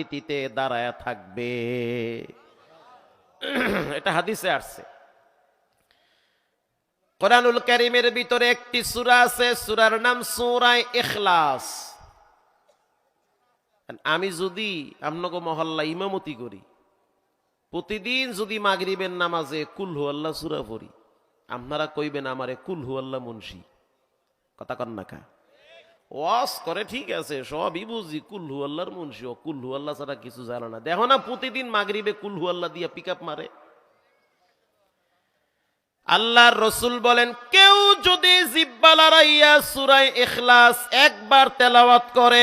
নীতিতে দাঁড়ায় থাকবে। এটা হাদিসে আসছে। কোরআনুল কারিমের ভিতরে একটি সূরা আছে, সূরার নাম সূরায়ে ইখলাস। আমি যদি আপনাকে মহল্লা ইমামতি করি, প্রতিদিন যদি মাগরিবের নামাজে কুলহু আল্লাহ সূরা পড়ি, আপনারা কইবেন আমারে কুলহু আল্লাহ মুন্সি। কথা কন না কা? ওয়াস করে, ঠিক আছে সবই বুঝি কুল্লু আল্লাহর মুন্সি, ও কুল্লু আল্লাহ ছাড়া কিছু জানো না। দেখো না, প্রতিদিন মাগরিবে কুল্লু আল্লাহ দিয়ে পিক মারে। আল্লাহর রসুল বলেন, কেউ যদি একবার তেলাওয়াত করে,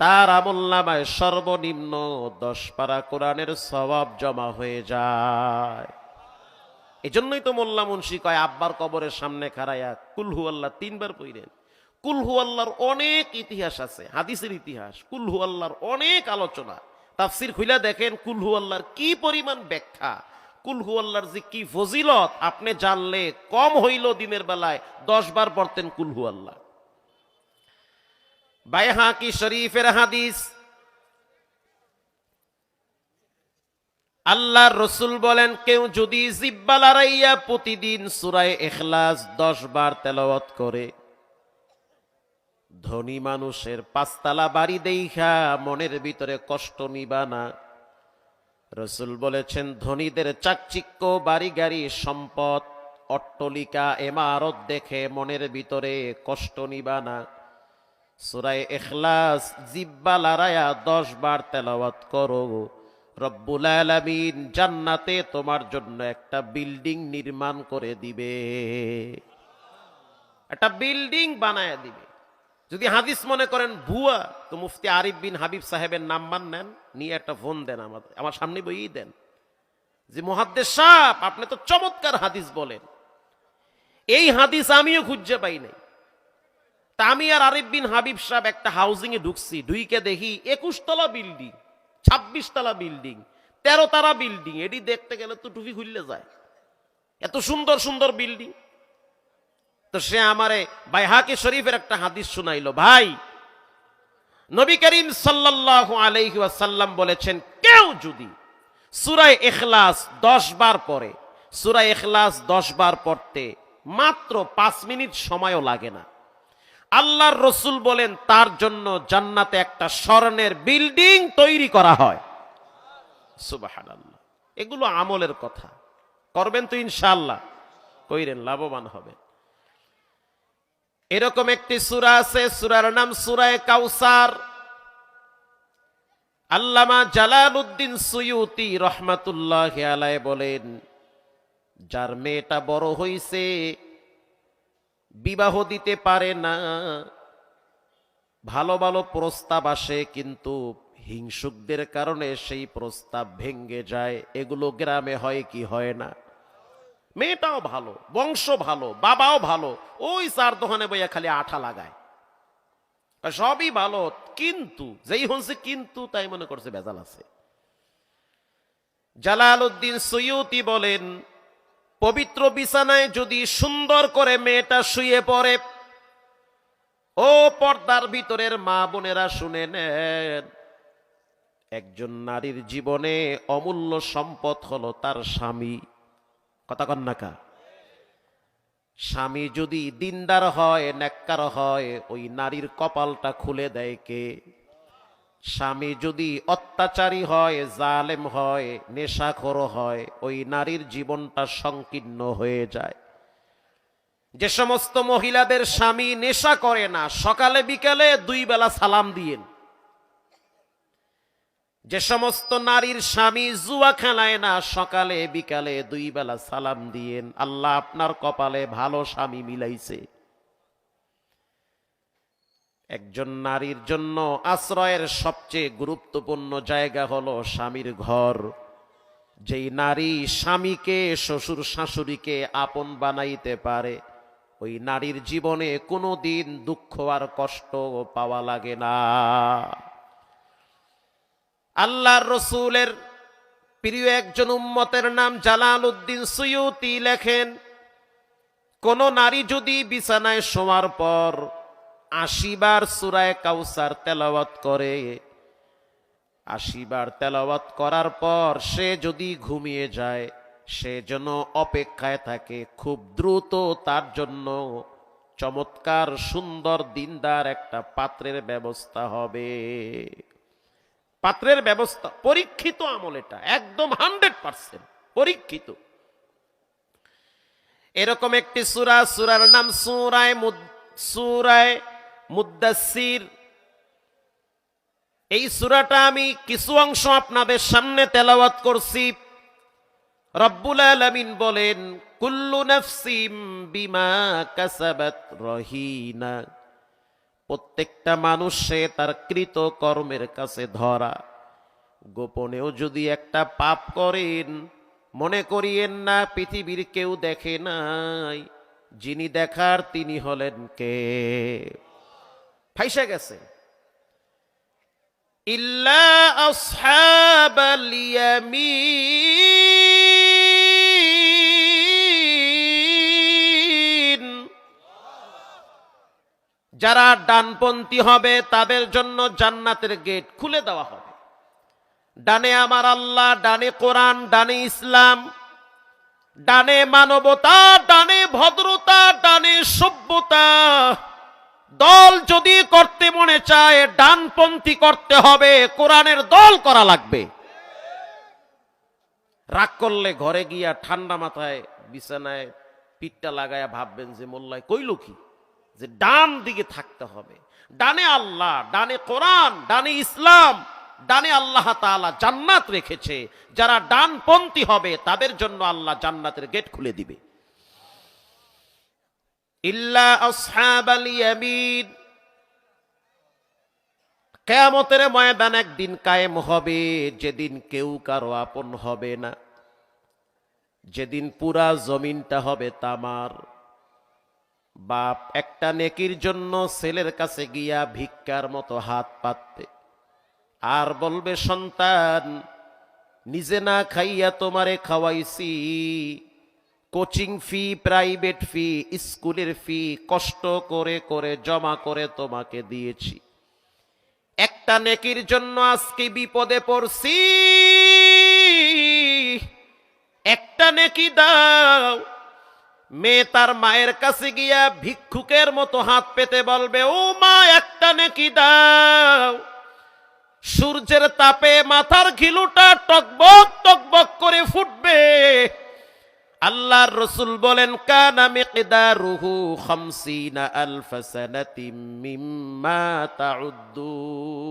তার আমল নামায় সর্বনিম্ন দশ পারা কোরআনের স্বভাব জমা হয়ে যায়। এই জন্যই তো মোল্লা মুন্সি কয়, আব্বার কবরের সামনে খাড়াইয়া কুলহু আল্লাহ তিনবার পইরেন। কুলহু আল্লাহর অনেক ইতিহাস আছে, হাদিসের ইতিহাস কুলহু আল্লাহর অনেক আলোচনা। তাফসির খুইলা দেখেন কুলহু আল্লাহর কি পরিমাণ ব্যাখ্যা কুলহু আল্লাহর যে কি ফজিলত, আপনি জানলে কম হইল দিনের বেলায়, দশ বার পড়তেন কুলহু আল্লাহ। বাইহাকি শরীফের হাদিস, আল্লাহর রসুল বলেন, কেউ যদি জিব্বা লড়াইয়া প্রতিদিন সুরায় এখলাস দশ বার তেলাওয়াত করে ধনী মানুষের পাঁচতলা বাড়ি দেইখা মনের ভিতরে কষ্ট নিবা না। রসুল বলেছেন, ধনীদের চাকচিক্য বাড়ি গাড়ি সম্পদ, অট্টলিকা, এমারত দেখে মনের ভিতরে কষ্ট নিবা না। সুরায় এখলাস, জিব্বা লড়াইয়া দশ বার তেলাওয়াত করো। রব্বুল আলামিন জান্নাতে তোমার জন্য একটা বিল্ডিং নির্মাণ করে দিবে। একটা বিল্ডিং বানায় দিবে। যদি হাদিস মনে করেন ভুয়া, তো মুফতি আরিফ বিন হাবিব সাহেবের নাম্বার নেন নিয়ে একটা ফোন দেন আমাদের, আমার সামনে বইই দেন। যে মহাদ্দেশ সাপ আপনি তো চমৎকার হাদিস বলেন। এই হাদিস আমিও খুঁজে পাই নাই। তা আমি আর আরিফ বিন হাবিব সাহেব একটা হাউজিং এ ঢুকছি, ঢুইকে দেখি একুশ তলা বিল্ডিং ছাব্বিশ তলা বিল্ডিং তেরো তালা বিল্ডিং এটি দেখতে গেলে তো টুপি খুললে যায়। এত সুন্দর সুন্দর বিল্ডিং তো সে আমারে বাইহাকে শরীফের একটা হাদিস শুনাইলো, ভাই, নবী করিম আলাইহি ওয়াসাল্লাম বলেছেন, কেউ যদি সূরা ইখলাস দশ বার পড়ে সূরা ইখলাস দশ বার পড়তে মাত্র পাঁচ মিনিট সময়ও লাগে না। আল্লাহর রসুল বলেন, তার জন্য জান্নাতে একটা স্বর্ণের বিল্ডিং তৈরি করা হয়। সুবহানাল্লাহ। এগুলো আমলের কথা। করবেন তো ইনশাআল্লাহ। কইরেন, লাভবান হবে এরকম একটি সূরা আছে, সুরার নাম সুরায় কাউসার। আল্লামা জালাল উদ্দিন সুয়ুতি রহমাতুল্লাহ আলাইহি বলেন, যার মেয়েটা বড় হইছে, বিবাহ দিতে পারে না। ভালো ভালো প্রস্তাব আসে, কিন্তু হিংসুকদের কারণে সেই প্রস্তাব ভেঙ্গে যায়। এগুলো গ্রামে হয় কি হয় না? মেয়েটাও ভালো বংশ ভালো, বাবাও ভালো, ওই চার দোকানে বইয়া খালি আঠা লাগায়। সবই ভালো, কিন্তু, যেই হচ্ছে কিন্তু, তাই মনে করছে বেজাল আছে। জালাল উদ্দিন সৈয়তি বলেন, পবিত্র বিছানায় যদি সুন্দর করে মেয়েটা শুয়ে পড়ে, ও পর্দার ভিতরের মা বোনেরা শুনে নেন, একজন নারীর জীবনে অমূল্য সম্পদ হলো তার স্বামী। কথা কন্যাকা স্বামী যদি দিনদার হয় নেককার হয়, ওই নারীর কপালটা খুলে দেয় কে? স্বামী যদি অত্যাচারী হয়, জালেম হয়, নেশাখোর হয়, ওই নারীর জীবনটা সংকীর্ণ হয়ে যায়। যে সমস্ত মহিলাদের স্বামী নেশা করে না, সকালে বিকালে দুই বেলা সালাম দিয়েন। যে সমস্ত নারীর স্বামী জুয়া খেলায় না, সকালে, বিকালে দুই বেলা সালাম দিয়েন, আল্লাহ আপনার কপালে ভালো স্বামী মিলাইছে। একজন নারীর জন্য আশ্রয়ের সবচেয়ে গুরুত্বপূর্ণ জায়গা হলো স্বামীর ঘর। যেই নারী স্বামীকে, শ্বশুর শাশুড়িকে আপন বানাইতে পারে, ওই নারীর জীবনে কোনো দিন দুঃখ আর কষ্ট পাওয়া লাগে না। আল্লাহর রসুলের প্রিয় একজন উম্মতের নাম জালাল উদ্দিন সুয়ুতি লেখেন, কোন নারী যদি বিছানায় শোয়ার পর আশিবার সুরায় কাউসার তেলাওয়াত করে, আশিবার তেলাওয়াত করার পর সে যদি ঘুমিয়ে যায়, সে যেন অপেক্ষায় থাকে খুব দ্রুত, তার জন্য চমৎকার সুন্দর দিনদার একটা পাত্রের ব্যবস্থা হবে। পাত্রের ব্যবস্থা, পরীক্ষিত আমল এটা, একদম হান্ড্রেড পার্সেন্ট পরীক্ষিত। এরকম একটি সুরা, সুরার নাম সুরায় সুরায় মুদাসির এই সুরাটা আমি কিছু অংশ আপনাদের সামনে তেলাওয়াত করছি। রব্বুল আলামিন বলেন, কুল্লু নফসিম বিমা কাসাবাত রহিনা। প্রত্যেকটা মানুষ সে তার কৃত কর্মের কাছে ধরা। গোপনেও যদি একটা পাপ করেন, মনে করিয়েন না, পৃথিবীর কেউ দেখে নাই, যিনি দেখার তিনি হলেন কে? ফাইসা গেছে। ইল্লা আসহাবাল ইয়ামিন। যারা ডানপন্থী হবে, তাদের জন্য জান্নাতের গেট খুলে দেওয়া হবে। ডানে আমার আল্লাহ, ডানে কোরআন, ডানে ইসলাম, ডানে মানবতা, ডানে ভদ্রতা, ডানে সভ্যতা। দল যদি করতে মনে চায়, ডানপন্থী করতে হবে, কোরআনের দল করা লাগবে। রাগ করলে ঘরে গিয়া ঠান্ডা মাথায়, বিছানায় পিঠটা লাগায়া ভাববেন যে মোল্লায় কইল কি? যে ডান দিকে থাকতে হবে। ডানে আল্লাহ, ডানে কোরআন, ডানে ইসলাম, ডানে আল্লাহ তাআলা জান্নাত রেখেছে। যারা ডানপন্থী হবে, তাদের জন্য আল্লাহ জান্নাতের গেট খুলে দিবে। কেয়ামতের ময়দান একদিন কায়েম হবে, যেদিন কেউ কারও আপন হবে না। যেদিন পুরা জমিনটা হবে তামার। বাপ একটা নেকির জন্য ছেলের কাছে গিয়া ভিক্ষার মতো হাত পাততে আর বলবে, সন্তান, নিজে না খাইয়া তোমারে খাওয়াইছি। কোচিং ফি, প্রাইভেট ফি, স্কুলের ফি, কষ্ট করে করে জমা করে তোমাকে দিয়েছি। একটা নেকির জন্য আজকে বিপদে পড়ছি। একটা নেকি দাও মেয়ে তার মায়ের কাছে গিয়া ভিক্ষুকের মতো হাত পেতে বলবে, ও মা, একটা নেকি দাও। সূর্যের তাপে মাথার ঘিলুটা টকবক টকবক করে ফুটবে। আল্লাহর রসুল বলেন, কানা মিকদারুহু খামসিনা আলফ সানাতিম মিম্মা তাউদ্দুন।